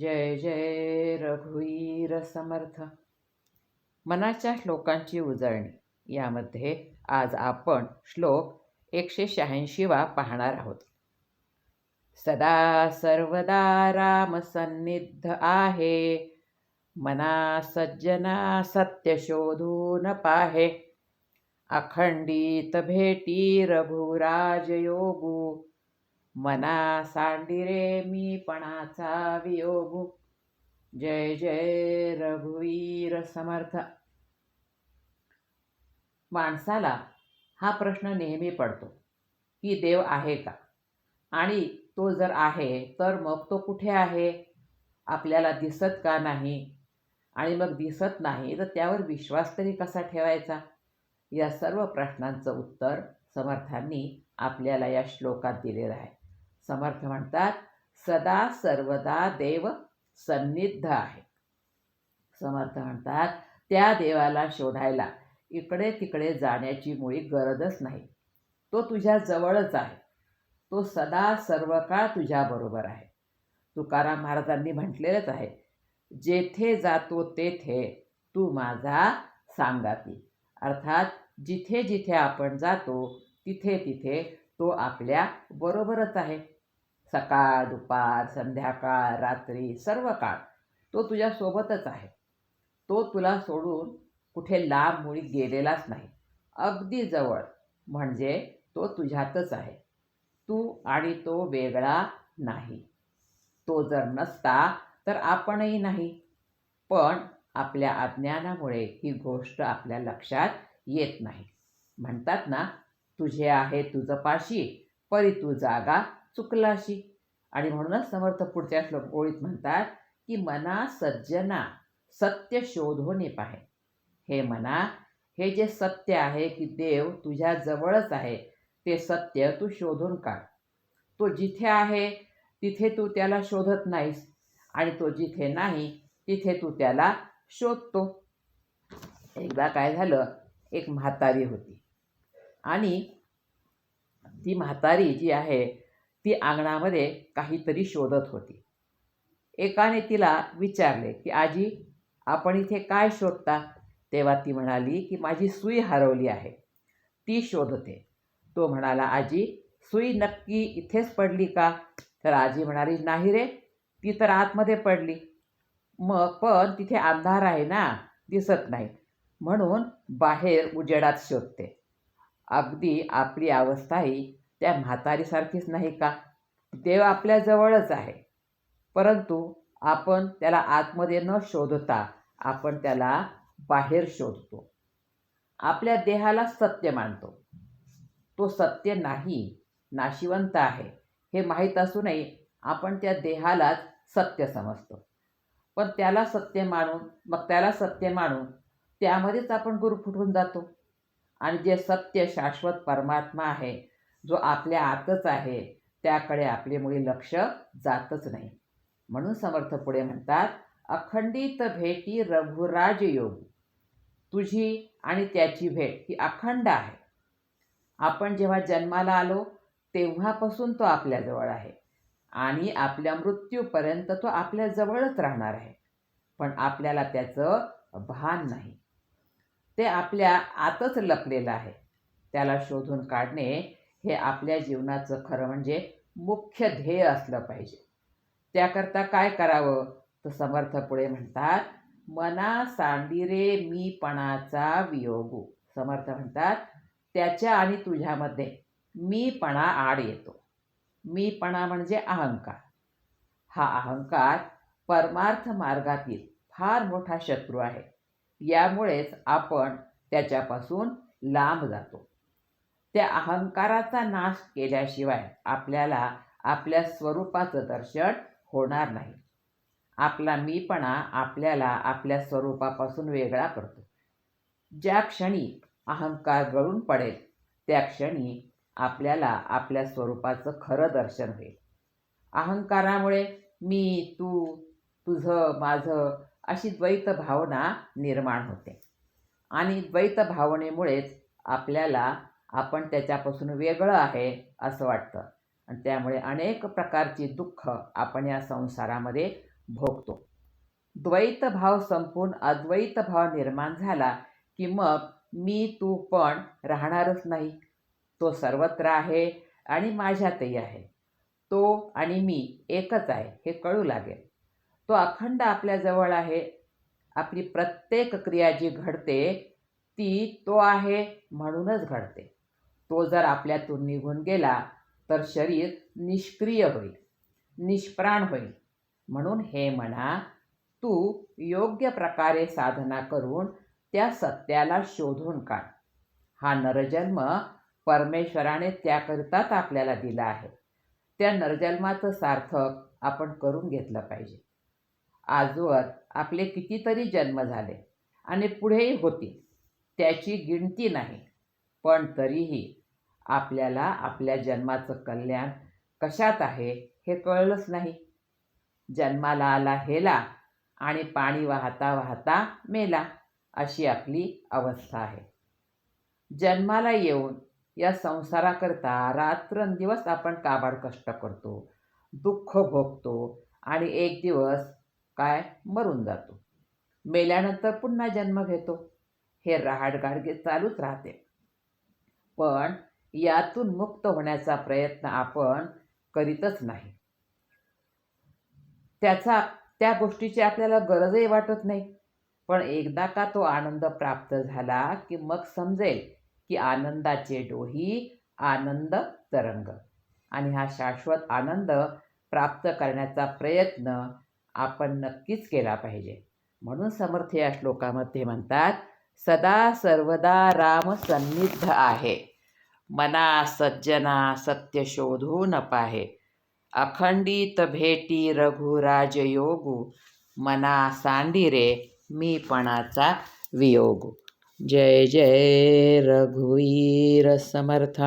जय जय रघुवीर समर्थ मनाच्या श्लोकांची उजळणी. यामध्ये आज आपण श्लोक एकशे शहाऐंशीवा पाहणार आहोत. सदा सर्वदा राम सन्निध आहे. मना सज्जना सत्य शोधून पाहे. अखंडित भेटी रघुराज मना मना सांडिरे मी पणाचा वियोगू. जय जय रघुवीर समर्थ. माणसाला हा प्रश्न नेहमी पडतो की देव आहे का? आणि तो जर आहे तर मग तो कुठे आहे? आपल्याला दिसत का नाही? आणि मग दिसत नाही तर त्यावर विश्वास तरी कसा ठेवायचा? या सर्व प्रश्नांचं उत्तर समर्थांनी आपल्याला या श्लोकात दिलेलं आहे. समर्थ म्हणतात सदा सर्वदा देव सन्निध आहे. समर्थ म्हणतात त्या देवाला शोधायला इकडे तिकडे जाण्याची मुळी गरजच नाही. तो तुझ्या जवळच आहे. तो सदा सर्व काळ तुझ्याबरोबर आहे. तुकाराम महाराजांनी म्हटलेलंच आहे जेथे जातो तेथे तू माझा सांगाती. अर्थात जिथे जिथे आपण जातो तिथे तिथे तो आपल्या बरोबरच आहे. सकाळ दुपार संध्याकाळ रात्री सर्व काळ तो तुझ्यासोबतच आहे. तो तुला सोडून कुठे लांब मुळी गेलेलाच नाही. अगदी जवळ म्हणजे तो तुझ्यातच आहे. तू आणि तो वेगळा नाही. तो जर नसता तर आपणही नाही. पण आपल्या अज्ञानामुळे ही गोष्ट आपल्या लक्षात येत नाही. म्हणतात ना तुझे आहे तुझं पाशी परी तू जागा चुकलाशी आणि म्हणूनच समर्थ पुढच्या श्लोक ओळीत म्हणतात की मना सज्जना सत्य शोधोने पाहे हे मना हे जे सत्य आहे की देव तुझ्या जवळच आहे ते सत्य तू शोधून काढ. तो जिथे आहे तिथे तू त्याला शोधत नाहीस. आणि तो जिथे नाही तिथे तू त्याला शोधतो. एकदा काय झालं एक म्हातारी होती. आणि ती म्हातारी जी आहे ती अंगणामध्ये काहीतरी शोधत होती. एकाने तिला विचारले की आजी आपण इथे काय शोधता? तेव्हा ती म्हणाली की माझी सुई हरवली आहे. ती शोधते. तो म्हणाला आजी सुई नक्की इथेच पडली का? तर आजी म्हणाली नाही रे ती तर आतमध्ये पडली. मग पण तिथे अंधार आहे ना दिसत नाही. म्हणून बाहेर उजेडात शोधते. अगदी आपली अवस्थाही त्या म्हातारीसारखीच नाही का? देव आपल्याजवळच आहे. परंतु आपण त्याला आतमध्ये न शोधता आपण त्याला बाहेर शोधतो. आपल्या देहाला सत्य मानतो. तो सत्य नाही नाशिवंत आहे. हे माहीत असूनही आपण त्या देहालाच सत्य समजतो. पण त्याला सत्य मानून मग त्याला सत्य मानून त्यामध्येच आपण गुरफुटून जातो. आणि जे सत्य शाश्वत परमात्मा आहे जो आपल्या आतच आहे त्याकडे आपले मुळे लक्ष जातच नाही. म्हणून समर्थ पुढे म्हणतात अखंडित भेटी रघुराज योग. तुझी आणि त्याची भेट ही अखंड आहे. आपण जेव्हा जन्माला आलो तेव्हापासून तो आपल्याजवळ आहे. आणि आपल्या मृत्यूपर्यंत तो आपल्याजवळच राहणार आहे. पण आपल्याला त्याचं भान नाही. ते आपल्या आतच लपलेलं आहे. त्याला शोधून काढणे हे आपल्या जीवनाचं खरं म्हणजे मुख्य ध्येय असलं पाहिजे. त्याकरता काय करावं? तर समर्थ पुढे म्हणतात मना सांडिरे मीपणाचा वियोगू. समर्थ म्हणतात त्याच्या आणि तुझ्यामध्ये मीपणा आड येतो. मीपणा म्हणजे अहंकार. हा अहंकार परमार्थ मार्गातील फार मोठा शत्रू आहे. यामुळेच आपण त्याच्यापासून लांब जातो. त्या अहंकाराचा नाश केल्याशिवाय आपल्याला आपल्या स्वरूपाचं दर्शन होणार नाही. आपला मीपणा आपल्याला आपल्या स्वरूपापासून वेगळा करतो. ज्या क्षणी अहंकार गळून पडेल त्या क्षणी आपल्याला आपल्या स्वरूपाचं खरं दर्शन होईल. अहंकारामुळे मी तू तुझं माझं अशी द्वैत भावना निर्माण होते. आणि द्वैत भावनेमुळेच आपल्याला आपण त्याच्यापासून वेगळं आहे असं वाटतं. आणि त्यामुळे अनेक प्रकारची दुःख आपण या संसारामध्ये भोगतो. द्वैत भाव संपून अद्वैत भाव निर्माण झाला की मग मी तू पण राहणारच नाही. तो सर्वत्र आहे आणि माझ्यातही आहे. तो आणि मी एकच आहे हे कळू लागेल. तो अखंड आपल्याजवळ आहे. आपली प्रत्येक क्रिया जी घडते ती तो आहे म्हणूनच घडते. तो जर आपल्यातून निघून गेला तर शरीर निष्क्रिय होईल निष्प्राण होईल. म्हणून हे म्हणा तू योग्य प्रकारे साधना करून त्या सत्याला शोधून काढ. हा नरजन्म परमेश्वराने त्याकरिताच आपल्याला दिला आहे. त्या नरजन्माचं सार्थक आपण करून घेतलं पाहिजे. आजवर आपले कितीतरी जन्म झाले आणि पुढेही होतील त्याची गिणती नाही. पण तरीही आपल्याला आपल्या जन्माचं कल्याण कशात आहे हे कळलंच नाही. जन्माला आला हेला आणि पाणी वाहता वाहता मेला अशी आपली अवस्था आहे. जन्माला येऊन या संसाराकरता रात्रंदिवस आपण काबाड कष्ट करतो दुःख भोगतो आणि एक दिवस काय? मरून जातो. मेल्यानंतर पुन्हा जन्म घेतो. हे रहाडगाडगे चालूच राहते. पण यातून मुक्त होण्याचा प्रयत्न आपण करीतच नाही. त्याचा त्या गोष्टीची आपल्याला गरजही वाटत नाही. पण एकदा का तो आनंद प्राप्त झाला की मग समजेल की आनंदाचे डोही आनंद तरंग. आणि हा शाश्वत आनंद प्राप्त करण्याचा प्रयत्न आपण नक्कीच केला पाहिजे. म्हणून समर्थ या श्लोकामध्ये म्हणतात सदा सर्वदा राम सन्निध आहे. मना सज्जना सत्य शोधून पाहे अखंडित भेटी रघुराज योगू मना सांडिरे मीपणाचा वियोग. जय जय रघुवीर समर्थ.